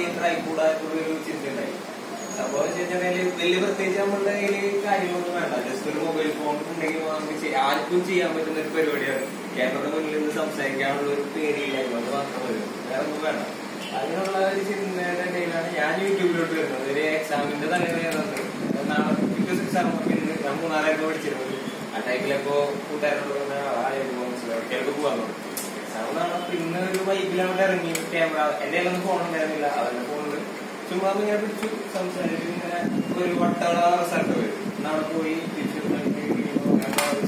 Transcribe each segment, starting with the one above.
എന്ത് കൂടാതെ ട്രൈ ചിന്ത വെച്ച് കഴിഞ്ഞാൽ വലിയ പ്രത്യേകിച്ച് നമ്മളുടെ കയ്യിൽ കാര്യങ്ങളൊന്നും വേണ്ട. ജസ്റ്റ് ഒരു മൊബൈൽ ഫോൺ ഉണ്ടെങ്കിൽ നമുക്ക് ആർക്കും ചെയ്യാൻ പറ്റുന്ന ഒരു പരിപാടിയാണ്. ക്യാമറയുടെ മുന്നിൽ നിന്ന് സംസാരിക്കാനുള്ള ഒരു പേടിയില്ലായ്മ അത് മാത്രം വരും വേറെ ഒന്നും വേണ്ട. അതിനുള്ള ഒരു ചിന്തയുടെ ഇടയിലാണ് ഞാൻ യൂട്യൂബിലോട്ട് വരുന്നത്. ഒരു എക്സാമിന്റെ തലേന്ന് നാളെ ഞാൻ മൂന്നാലായിരം പഠിച്ചിരുന്നത്. ആ ടൈമിലപ്പോ കൂട്ടുകാരോട് പറഞ്ഞ ആളായിരുന്നു മനസ്സിലാക്കി പോകാൻ തുടങ്ങി എക്സാം നാളെ പിന്നെ ബൈക്കിലാണ് ഇറങ്ങി ക്യാമറ എന്റെ ഒന്നും ഫോൺ ഉണ്ടായിരുന്നില്ല. അവന്റെ ഫോണിൽ ചുമ്മാ ഇങ്ങനെ പിടിച്ചു സംസാരിച്ചു ഇങ്ങനെ ഒരു വട്ടള റിസൾട്ട് വരും നാളെ പോയി തിരിച്ചു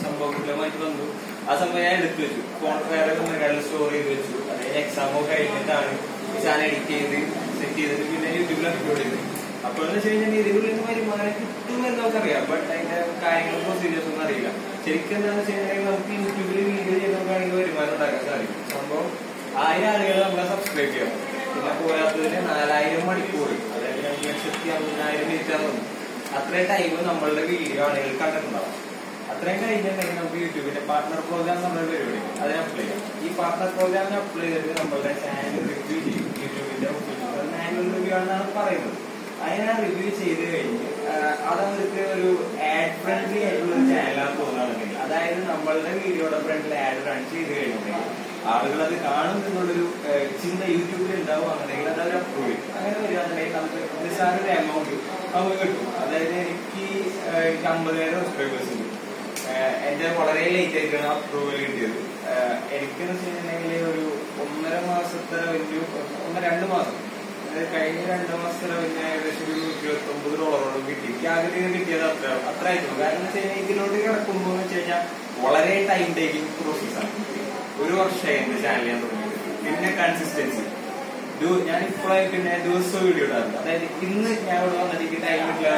സംഭവമായിട്ട് വന്നു. ആ സംഭവം ഞാൻ എടുത്തു വെച്ചു. ഫോൺ വേറെ ഒന്ന് സ്റ്റോർ ചെയ്ത് വെച്ചു. അതായത് എക്സാമോ കഴിഞ്ഞിട്ടാണ് ഈ സാധനം എഡിറ്റ് ചെയ്ത് സെറ്റ് ചെയ്തിട്ട് പിന്നെ യൂട്യൂബിൽ അപ്ലോഡ് ചെയ്ത്. അപ്പോഴെന്ന് വെച്ച് കഴിഞ്ഞാൽ ഇതിനുള്ളിൽ നിന്ന് വരുമാനം കിട്ടും എന്ന് നമുക്കറിയാം. ബട്ട് അതിന്റെ കാര്യങ്ങളും പ്രൊസീജിയേഴ്സ് ഒന്നും അറിയില്ല. ശരിക്കും എന്താണെന്ന് വെച്ച് കഴിഞ്ഞാൽ നമുക്ക് യൂട്യൂബിൽ വീഡിയോ സാധിക്കും സംഭവം ആയിരം ആളുകൾ നമ്മളെ സബ്സ്ക്രൈബ് ചെയ്യണം പിന്നെ പോരാത്തതിന് നാലായിരം മണിക്കൂർ അതായത് ലക്ഷത്തി അമ്പതിനായിരം മിനിറ്റ് അത്രയും ടൈം നമ്മളുടെ വീഡിയോ ആളുകൾ കണ്ടിട്ടുണ്ടാവും അത്രയും കഴിഞ്ഞിട്ടുണ്ടെങ്കിൽ നമുക്ക് യൂട്യൂബിന്റെ പാർട്ട്ണർ പ്രോഗ്രാം നമ്മുടെ പരിപാടി അതിന് അപ്ലൈ ചെയ്യാം. ഈ പാർട്ട്ണർ പ്രോഗ്രാമിന് അപ്ലൈ ചെയ്തിട്ട് നമ്മളുടെ ചാനൽ റിവ്യൂ ചെയ്യും. യൂട്യൂബിന്റെ ആനുവൽ റിവ്യൂ ആണെന്നാണ് പറയുന്നത്. അതിനെ റിവ്യൂ ചെയ്ത് കഴിഞ്ഞ് അത് അവർക്ക് ഒരു ആഡ് ഫ്രണ്ട്ലി ആയിട്ടുള്ള ഒരു ചാനലാണെന്ന് തോന്നുകയാണെങ്കിൽ അതായത് നമ്മളുടെ വീഡിയോയുടെ ഫ്രണ്ടിൽ ആഡ് റൺ ചെയ്ത് കഴിഞ്ഞിട്ടുണ്ടെങ്കിൽ ആളുകൾ അത് കാണും എന്നുള്ളൊരു ചിന്ത യൂട്യൂബിൽ ഉണ്ടാവും അങ്ങനെയെങ്കിൽ അത് അവർ അപ്രൂവ് ചെയ്യും. അങ്ങനെ വരികയാണെന്നുണ്ടെങ്കിൽ നമുക്ക് നിസ്സാര എമൗണ്ട് നമുക്ക് കിട്ടും. അതായത് എനിക്ക് എനിക്ക് അമ്പതിനായിരം സബ്സ്ക്രൈബേഴ്സ് ഉണ്ട്. എന്റെ വളരെ ലേറ്റ് ആയിട്ടാണ് അപ്രൂവൽ കിട്ടിയത്. എനിക്കെന്ന് വെച്ചിട്ടുണ്ടെങ്കിൽ ഒരു ഒന്നര മാസത്തെ വലിയ ഒന്ന് രണ്ട് മാസം. അതായത് കഴിഞ്ഞ രണ്ട് മാസത്തെ റവന്യൂ ഏകദേശം ഒരു ഇരുപത്തി ഒമ്പത് ഡോളറോളം കിട്ടി. എനിക്ക് ആദ്യം കിട്ടിയത് അത്ര അത്ര ആയിട്ടുള്ളൂ കാരണം എന്ന് വെച്ച് കഴിഞ്ഞാൽ ഇതിലോട്ട് കിടക്കുമ്പോൾ എന്ന് വെച്ച് കഴിഞ്ഞാൽ വളരെ ടൈം ടേക്കിംഗ് പ്രോസസ്സാണ് ഒരു വർഷമായി എന്റെ ചാനൽ ഞാൻ തുടങ്ങിയത് പിന്നെ കൺസിസ്റ്റൻസി ഞാൻ ഇപ്പോഴായി പിന്നെ ദിവസവും വീഡിയോ ഇടാറുണ്ട്. അതായത് ഇന്ന് ഞാൻ ഇവിടെ വന്നിട്ട് എനിക്ക് ടൈം കിട്ടില്ല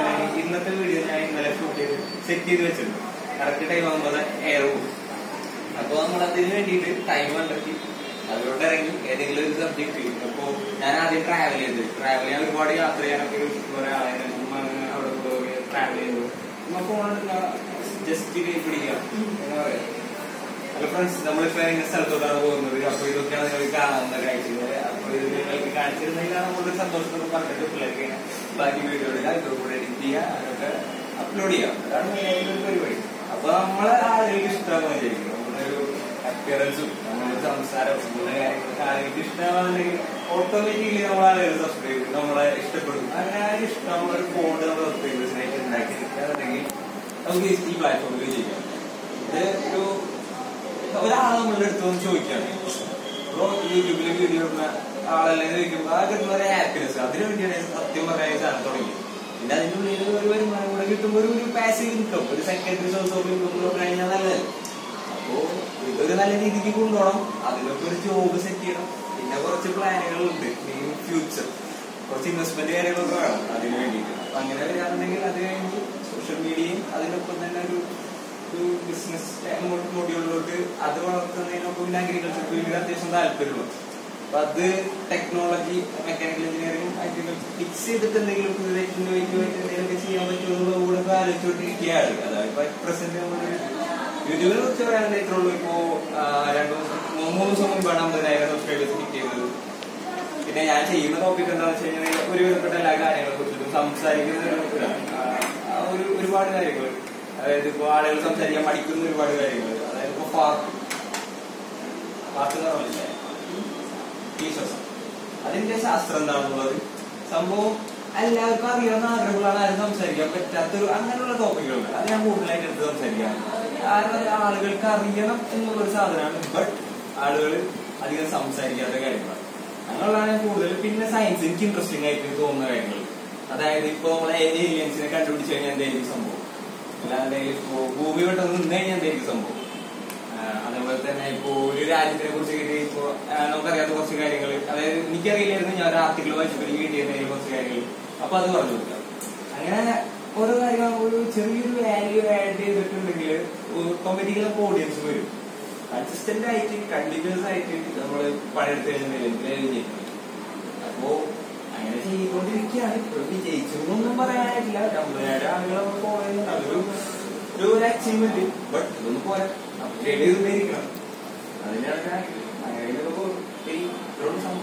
ഇന്നത്തെ വീഡിയോ ഞാൻ ഇന്നലെ ഷൂട്ട് ചെയ്ത് സെറ്റ് ചെയ്ത് വെച്ചിട്ടുണ്ട്. കറക്റ്റ് ടൈം ആകുമ്പോൾ എയർ പോകും അപ്പൊ നമ്മൾ അതിന് വേണ്ടിയിട്ട് ടൈം കണ്ടെത്തി. അതിലോട്ട് ഇറങ്ങി ഏതെങ്കിലും ഒരു സബ്ജക്ട് അപ്പോ ഞാൻ ആദ്യം ട്രാവൽ ചെയ്ത്. ട്രാവൽ ചെയ്യാൻ ഒരുപാട് യാത്ര ചെയ്യാനൊക്കെ ആളെ അവിടെ ട്രാവൽ ചെയ്തു. നമുക്ക് ജസ്റ്റ് പിടിക്കുക. എന്താ പറയാം? ഹലോ ഫ്രണ്ട്സ് നമ്മളിപ്പോ ഇന്ന സ്ഥലത്തോട്ടാണ് പോകുന്നത്? അപ്പൊ ഇതൊക്കെയാണ് നിങ്ങൾ കാണാവുന്ന കാഴ്ചകൾ അപ്പൊ ഇത് നിങ്ങൾക്ക് കാണിച്ചിരുന്നതിലാണ് നമ്മുടെ സന്തോഷത്തോട് പറഞ്ഞിട്ട് പിള്ളേർക്ക് ബാക്കി വീഡിയോ എടുക്കുക ഇതൊക്കെ കൂടെ എഡിറ്റ് ചെയ്യുക അതൊക്കെ അപ്ലോഡ് ചെയ്യാം. അതാണ് മെയിനായിട്ട് ഒരു പരിപാടി. അപ്പൊ നമ്മളെ ആളുകൾക്ക് ഇഷ്ടമാകുമായിരിക്കും നമ്മുടെ ഒരു അപ്പിയറൻസും നമ്മുടെ സംസാരം നമ്മുടെ കാര്യങ്ങളൊക്കെ ആളുകൾക്ക് ഇഷ്ടമാണെന്നുണ്ടെങ്കിൽ ഓട്ടോമാറ്റിക്കലി നമ്മളെ ആളുകൾ സബ്സ്ക്രൈബ് ചെയ്യും നമ്മളെ ഇഷ്ടപ്പെടും. അങ്ങനെ ആ ഇഷ്ടം നമ്മളൊരു ഫോൺ നമ്മൾ സബ്സ്ക്രൈബേഴ്സിനായിട്ട് ഉണ്ടാക്കിയെടുക്കുകയാണെന്നുണ്ടെങ്കിൽ നമുക്ക് ഈ പ്ലാറ്റ്ഫോമിൽ ചെയ്യാം. ഇത് ഒരു ഒരാളെ നമ്മളുടെ അടുത്ത് വന്ന് ചോദിക്കാണ് യൂട്യൂബിൽ വീഡിയോ ഇടുന്ന ആളല്ലേ ചോദിക്കുമ്പോൾ ആ കിട്ടുന്ന ഒരു ഹാപ്പിനെസ് അതിനു വേണ്ടിയാണ് സത്യം പറയാൻ സാധനം തുടങ്ങി പിന്നെ അതിന്റെ ഉള്ളിൽ ഒരു വരുമാനം കൂടെ കിട്ടുമ്പോൾ ഒരു ഒരു പാസീവ് ഇൻകം ഒരു സെക്കൻഡറി സോഴ്സ് ഓഫ് ഇൻകം കഴിഞ്ഞാൽ നല്ലതല്ലേ? അപ്പോ ഇതൊരു നല്ല രീതിക്ക് കൊണ്ടുപോകണം. അതിനൊക്കെ ഒരു ജോബ് സെറ്റ് ചെയ്യണം. പിന്നെ കുറച്ച് പ്ലാനുകളുണ്ട് ഇൻ ഫ്യൂച്ചർ കുറച്ച് ഇൻവെസ്റ്റ്മെന്റ് കാര്യങ്ങളൊക്കെ വേണം അതിന് വേണ്ടിയിട്ട്. അങ്ങനെ വരാറുണ്ടെങ്കിൽ അത് കഴിഞ്ഞ് സോഷ്യൽ മീഡിയയും അതിനൊപ്പം തന്നെ ഒരു ഒരു ബിസിനസ് മൊഡ്യൂളിലോട്ട് അത് വളർത്തുന്നതിനൊപ്പം പിന്നെ അഗ്രികൾച്ചർ ഫീൽഡിൽ അത്യാവശ്യം താല്പര്യമുള്ളൂ. അപ്പൊ അത് technology mechanical engineering agriculture fix ചെയ്തിട്ട് എന്തെങ്കിലും പുതിയതായിട്ട് ഇന്നോവേറ്റീവായിട്ട് എന്തെങ്കിലുമൊക്കെ ചെയ്യാൻ പറ്റുമെന്നുള്ള കൂടെ ആലോചിച്ചുകൊണ്ടിരിക്കുകയാണ്. അതായത് ഇപ്പൊ പ്രസന്റ് നമ്മൾ യൂട്യൂബിനെ കുറിച്ച് പറയാനുള്ള ഇത്രേ ഉള്ളൂ. ഇപ്പോ രണ്ടു മൂന്ന് ദിവസം മുമ്പാണ് അമ്പതിനായിരം സബ്സ്ക്രൈബേഴ്സ് കിട്ടിയത് പിന്നെ ഞാൻ ചെയ്യുന്ന ടോപ്പിക് എന്താണെന്ന് വെച്ച് കഴിഞ്ഞാൽ ഒരു വിധപ്പെട്ട എല്ലാ കാര്യങ്ങളെ കുറിച്ചിട്ടും സംസാരിക്കുന്ന ഒരു ഒരുപാട് കാര്യങ്ങൾ അതായത് ഇപ്പൊ ആളുകൾ സംസാരിക്കാൻ പഠിക്കുന്ന ഒരുപാട് കാര്യങ്ങൾ. അതായത് അതിന്റെ ശാസ്ത്രം എന്താണെന്നുള്ളത്? സംഭവം എല്ലാവർക്കും അറിയാവുന്ന ആഗ്രഹങ്ങളാണ് ആരും സംസാരിക്കാൻ പറ്റാത്തൊരു അങ്ങനെയുള്ള ടോപ്പിക്കുകളുണ്ട് അത് ഞാൻ കൂടുതലായിട്ട് എടുത്ത് സംസാരിക്കാം. കാരണം ആളുകൾക്ക് അറിയണം എന്നുള്ളൊരു സാധനമാണ്. ബട്ട് ആളുകൾ അധികം സംസാരിക്കാത്ത കാര്യങ്ങളാണ്. അങ്ങനെയുള്ളതാണ് ഞാൻ കൂടുതൽ പിന്നെ സയൻസ് എനിക്ക് ഇൻട്രസ്റ്റിംഗ് ആയിട്ട് തോന്നുന്ന കാര്യങ്ങൾ. അതായത് ഇപ്പൊ നമ്മളെ ഏലിയൻസിനെ കണ്ടുപിടിച്ച് കഴിഞ്ഞാൽ എന്തായിരിക്കും സംഭവം? അല്ലാതെ ഭൂമി വിട്ട് നിന്ന് കഴിഞ്ഞാൽ എന്തായിരിക്കും സംഭവം? അതേപോലെ തന്നെ ഇപ്പോ ഒരു രാജ്യത്തിനെ കുറിച്ച് ഇപ്പോ നമുക്കറിയാത്ത കുറച്ച് കാര്യങ്ങൾ അതായത് എനിക്കറിയില്ലായിരുന്നു ഞാൻ ഒരു ആർട്ടിക്കിൾ വായിച്ചപ്പോൾ എനിക്ക് കിട്ടിയിരുന്ന കുറച്ച് കാര്യങ്ങൾ അപ്പൊ അത് പറഞ്ഞു കൊടുക്കാം. അങ്ങനെ ഓരോ കാര്യങ്ങൾ ഒരു ചെറിയൊരു വാല്യൂ ആഡ് ചെയ്തിട്ടുണ്ടെങ്കിൽ ഓട്ടോമാറ്റിക്കലി അപ്പൊ ഓഡിയൻസ് വരും. കൺസിസ്റ്റന്റ് ആയിട്ട് കണ്ടിന്യൂസ് ആയിട്ട് നമ്മൾ കഴിഞ്ഞിട്ടുണ്ടെങ്കിൽ അപ്പോ അങ്ങനെ ഇറങ്ങിക്കൊണ്ടിരിക്കുകയാണ് ഇപ്പൊ വിജയിച്ചു എന്നൊന്നും പറയാനായിട്ടില്ല. കമ്പനിയുടെ ആളുകൾ പോകുന്നത് അതൊരു ഒരു അച്ചീവ്മെന്റ് ബട്ട് ഇതൊന്നും പോരാ. അപ്ഗ്രേഡ് ചെയ്തുകൊണ്ടിരിക്കണം അതിനാണ് ഞാൻ അങ്ങനെ സംഭവം.